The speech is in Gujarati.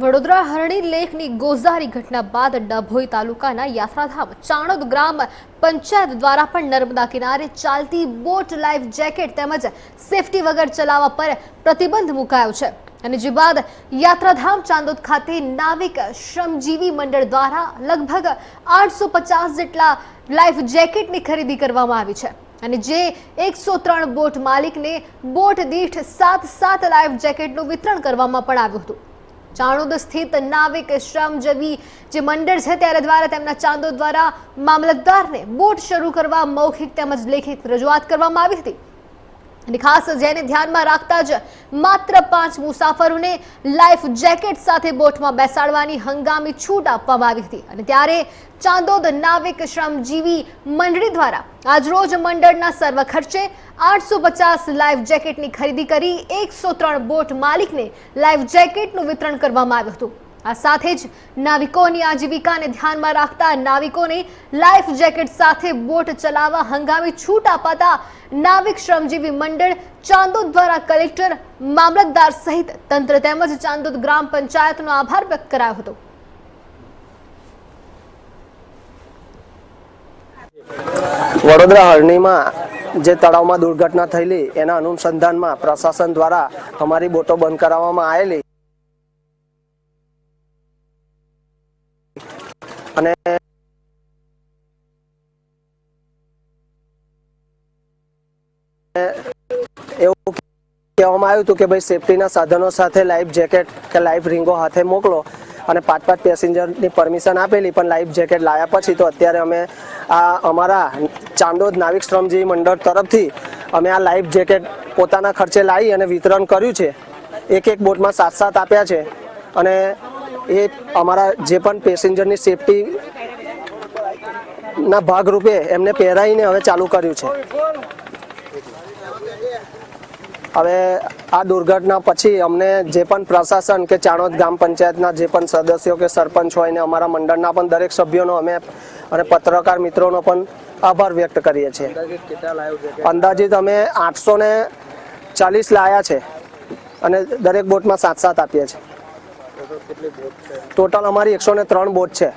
વડોદરા હરણી લેકની ગોઝારી ઘટના બાદ ડભોઈ તાલુકાના યાત્રાધામ ચાણોદ ગ્રામ પંચાયત દ્વારા પણ નર્મદા કિનારે ચાલતી બોટ લાઈફ જેકેટ તેમજ સેફટી વગર ચલાવવા પર પ્રતિબંધ મુકાયો છે. અને જે બાદ યાત્રાધામ ચાંદોદ ખાતે નાવિક શ્રમજીવી મંડળ દ્વારા લગભગ આઠસો પચાસ જેટલા લાઈફ જેકેટની ખરીદી કરવામાં આવી છે. અને જે એકસો ત્રણ બોટ માલિકને બોટ દીઠ સાત સાત લાઈફ જેકેટનું વિતરણ કરવામાં પણ આવ્યું હતું. ચાણોદ સ્થિત નાવિક શ્રમજીવી જે મંડળ છે ત્યારે દ્વારા તેમના ચાંદો દ્વારા મામલતદારને બોટ શરૂ કરવા મૌખિક તેમજ લેખિત રજૂઆત કરવામાં આવી હતી. અને ખાસ જેને ધ્યાનમાં રાખતા જ માત્ર પાંચ મુસાફરોને લાઈફ જેકેટ સાથે બોટમાં બેસાડવાની હંગામી છૂટ આપવામાં આવી હતી. અને ત્યારે ચાંદોદ નાવિક શ્રમજીવી મંડળી દ્વારા આજરોજ મંડળના સર્વ ખર્ચે આઠસો પચાસ લાઈફ જેકેટની ખરીદી કરી એકસો ત્રણ બોટ માલિકને લાઈફ જેકેટનું વિતરણ કરવામાં આવ્યું હતું. આ સાથે જ નાવિકોની આજીવિકાને ધ્યાનમાં રાખતા નાવિકોને લાઈફ જેકેટ સાથે બોટ ચલાવવા હંગામી છૂટ અપાતા નાવિક શ્રમજીવી મંડળ ચાંદોદ દ્વારા કલેક્ટર, મામલતદાર સહિત તંત્ર તેમજ ચાંદોદ ગ્રામ પંચાયતનો આભાર વ્યક્ત કરાયો હતો. વડોદરા હરણીમાં જે તળાવમાં દુર્ઘટના થયેલી, એના અનુસંધાનમાં પ્રશાસન દ્વારા અમારી બોટો બંધ કરાવવામાં આવેલી. અને એવું કહેવામાં આવ્યું હતું કે ભાઈ સેફટીના સાધનો સાથે લાઈફ જેકેટ કે લાઈફ રીંગો હાથે મોકલો અને પાંચ પાંચ પેસેન્જરની પરમિશન આપેલી, પણ લાઈફ જેકેટ લાયા પછી તો અત્યારે અમે આ અમારા ચાંદોદ નાવિક શ્રમજીવી મંડળ તરફથી અમે આ લાઈફ જેકેટ પોતાના ખર્ચે લાવી અને વિતરણ કર્યું છે. એક એક બોટમાં સાત સાત આપ્યા છે અને એ અમારા જે પણ પેસેન્જરની સેફટી ના ભાગરૂપે એમને પહેરાવીને હવે ચાલુ કર્યું છે. હવે આ દુર્ઘટના પછી અમને જે પણ પ્રશાસન કે ચાણોદ ગ્રામ પંચાયતના જે પણ સદસ્યો કે સરપંચ હોય ને અમારા મંડળના પણ દરેક સભ્યોનો અમે અને પત્રકાર મિત્રોનો પણ આભાર વ્યક્ત કરીએ છીએ. અંદાજિત અમે આઠસો ને ચાલીસ લાયા છે અને દરેક બોટમાં સાત સાત આપીએ છીએ. ટોટલ અમારી એકસો ને ત્રણ બોટ છે.